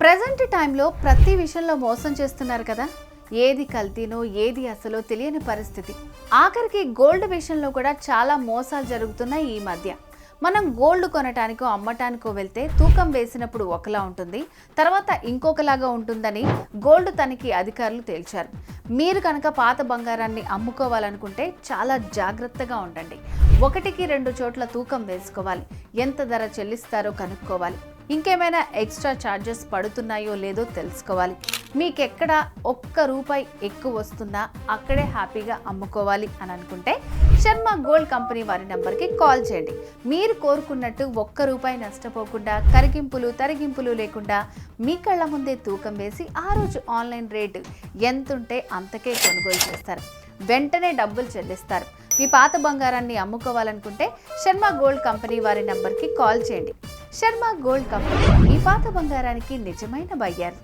Present టైంలో ప్రతి విషయంలో మోసం చేస్తున్నారు కదా. ఏది కల్తీనో ఏది అసలో తెలియని పరిస్థితి. ఆఖరికి గోల్డ్ విషయంలో కూడా చాలా మోసాలు జరుగుతున్నాయి ఈ మధ్య. మనం గోల్డ్ కొనటానికో అమ్మటానికో వెళ్తే తూకం వేసినప్పుడు ఒకలా ఉంటుంది. తర్వాత ఇంకొకలాగా ఉంటుందని గోల్డ్ తనిఖీ అధికారులు తేల్చారు. మీరు కనుక పాత బంగారాన్ని అమ్ముకోవాలనుకుంటే చాలా జాగ్రత్తగా ఉండండి. ఒకటికి రెండు చోట్ల తూకం వేసుకోవాలి. ఎంత ధర చెల్లిస్తారో కనుక్కోవాలి. ఇంకేమైనా ఎక్స్ట్రా ఛార్జెస్ పడుతున్నాయో లేదో తెలుసుకోవాలి. మీకెక్కడ ఒక్క రూపాయి ఎక్కువ వస్తుందా అక్కడే హ్యాపీగా అమ్ముకోవాలి అని అనుకుంటే శర్మ గోల్డ్ కంపెనీ వారి నెంబర్కి కాల్ చేయండి. మీరు కోరుకున్నట్టు ఒక్క రూపాయి నష్టపోకుండా కరిగింపులు తరిగింపులు లేకుండా మీ కళ్ళ ముందే తూకం వేసి ఆ రోజు ఆన్లైన్ రేటు ఎంతుంటే అంతకే కొనుగోలు చేస్తారు. వెంటనే డబ్బులు చెల్లిస్తారు. మీ పాత బంగారాన్ని అమ్ముకోవాలనుకుంటే శర్మ గోల్డ్ కంపెనీ వారి నెంబర్కి కాల్ చేయండి. శర్మ గోల్డ్ కంపెనీ ఈ పాత బంగారానికి నిజమైన బయ్యారు.